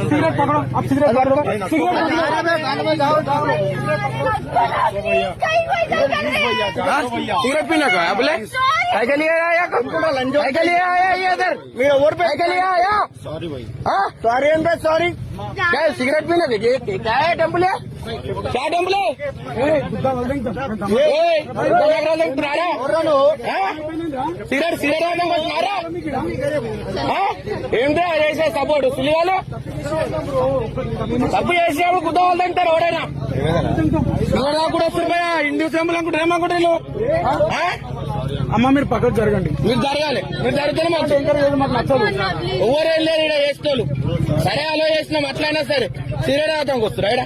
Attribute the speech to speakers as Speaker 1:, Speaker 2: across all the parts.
Speaker 1: Cigarette पकड़ो अब cigarette पकड़ो सिगरेट
Speaker 2: सिगरेट पीने का है बोले काय के लिए आया काय के लिए आया ये इधर मेरे ओर पे काय के लिए आया सॉरी भाई हाँ सॉरी अंदर सॉरी क्या है, सिगरेट पीने के ये क्या है टेम्पल है क्या टेम्पल है ए, गुद्दा लग रहा है, पुराना हाँ? సిగరెట్ సిగరెట్ వాడడం వస్తున్నారా ఏంటో చేసే సపోర్ట్ సులి వాళ్ళు తప్పు చేసేవాళ్ళు గుద్ద వాళ్ళు అంటారు ఎవడైనా సిగరెట్ కూడా వస్తున్నాయా ఇండి సింబల్ అనుకుంటారు ఏమనుకుంటారు వీళ్ళు? ఆ?
Speaker 1: అమ్మ మీరు పక్కకు జరగండి.
Speaker 2: మీరు జరగాలి. మీరు జరిగితేనే మాకు శంకర్ మాకు నచ్చదు. ఎవరు వెళ్ళారు ఇక్కడ చేసేటోళ్ళు సరే అలో చేసినాం అట్లయినా సరే. తాగడానికి వస్తారు ఇక్కడ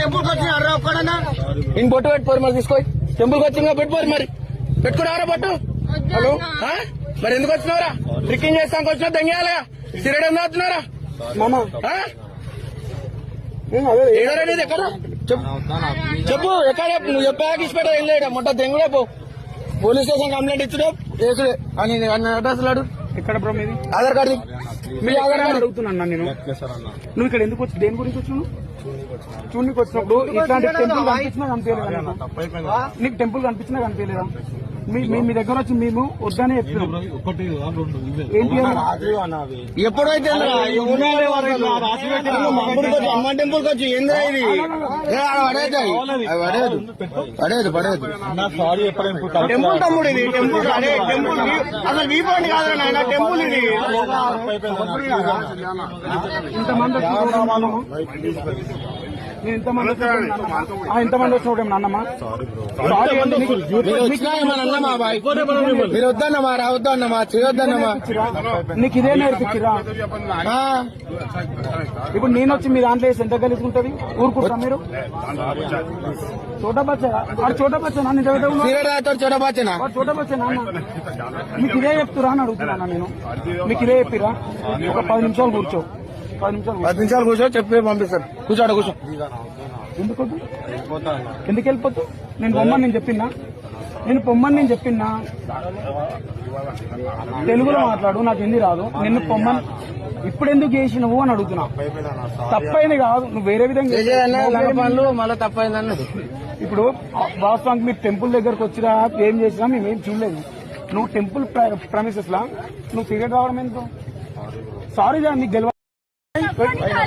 Speaker 2: టెంపుల్కి వచ్చినారా ఒక్కడన్నా ఇంక బొట్టు పెట్టుకోరు మరి తీసుకోయి టెంపుల్కి వచ్చిందా పెట్టుకోరు మరి. పెట్టుకున్నారా బొట్టు? హలో? మరి ఎందుకు వచ్చినారా ట్రిక్కింగ్ చేస్తానికి వచ్చినా దెంగేయాలగా. ఎందుకు వస్తున్నారా
Speaker 1: మామ.
Speaker 2: ఏడారా నీది ఎక్కడ చెప్పు. చెప్పు. ఎక్కడ? నువ్వు చెప్పాక ఇచ్చిపెట్ట వెళ్ళాడు మొట్ట దెంగుడే పో. పోలీస్ స్టేషన్ కంప్లైంట్ ఇచ్చుడే చేసుడే అని అన్న అడ్రస్ లాడు.
Speaker 1: ఎక్కడ బ్రో మీది?
Speaker 2: ఆధార్ కార్డు మీ ఆధార్ కార్డు.
Speaker 1: అడుగుతున్నాను నేను. నువ్వు ఇక్కడ ఎందుకు వచ్చి దేని గురించి వచ్చావు? చూడనికి వచ్చినప్పుడు ఇట్లాంటి టెంపుల్ కనిపించినా కనిపించలేదా నీకు? నీకు టెంపుల్ కనిపించినా కనిపించలేదా? మీ దగ్గర వచ్చి మేము వద్దనే చెప్తున్నాం?
Speaker 2: ఎప్పుడైతే అమ్మ టెంపుల్కి వచ్చి ఏంద్రా ఇది ఏ, ఆడ పడేది అవి. అవి పడేదు పడేదు పడేదు టెంపుల్ తమ్ముడు ఇది టెంపుల్ అదే టెంపుల్ వీ- అసలు వీపోండి కాదు నాయన టెంపుల్ ఇది
Speaker 1: ఇంతమంది నేను ఇంతమంది ఇంతమంది వచ్చినప్పుడు నాన్నమ్మ
Speaker 2: మీరు వద్దన్నమా రావద్దన్నమా చేయొద్దన్నమా
Speaker 1: నీకు ఇదే నేర్పించిరా? ఇప్పుడు నేను వచ్చి మీ దాంట్లో వేసి ఎంత గెలుచుకుంటది? ఊరుకుంటా మీరు? చోటా బచ్చా ఆడు చోటా బచ్చా నాన్న చదివితే
Speaker 2: సిగరెట్ తాగుతాడు చూడబాచనా
Speaker 1: వాడు చోటా బచ్చా నాన్న. మీకు ఇదే చెప్తురా అని అడుగుతున్నా నేను. మీకు ఇదే చెప్పిరా? ఒక పది నిమిషాలు కూర్చో. పది నిమిషాలు కూర్చో.
Speaker 2: పది నిమిషాలు కూర్చో చెప్పి పంపిస్తాను. కూర్చోడ కూర్చో.
Speaker 1: ఎందుకు? ఎందుకు వెళ్ళిపోతావు? నేను పొమ్మని నేను చెప్పినా? నేను పొమ్మని నేను చెప్పినా? తెలుగులో మాట్లాడు నాకు హిందీ రాదు. నిన్ను పొమ్మని ఇప్పుడు ఎందుకు చేసినవు అని అడుగుతున్నా. తప్పైంది కాదు నువ్వు వేరే విధంగా
Speaker 2: తప్పైందన్న.
Speaker 1: ఇప్పుడు వాస్తవానికి మీరు టెంపుల్ దగ్గరకు వచ్చినా ఏం చేసినా మేము ఏం చూడలేదు. నువ్వు టెంపుల్ ప్రమిసెస్ లా? నువ్వు సిగరెట్ రావడం ఎందుకు? సారీ నీకు గెలవ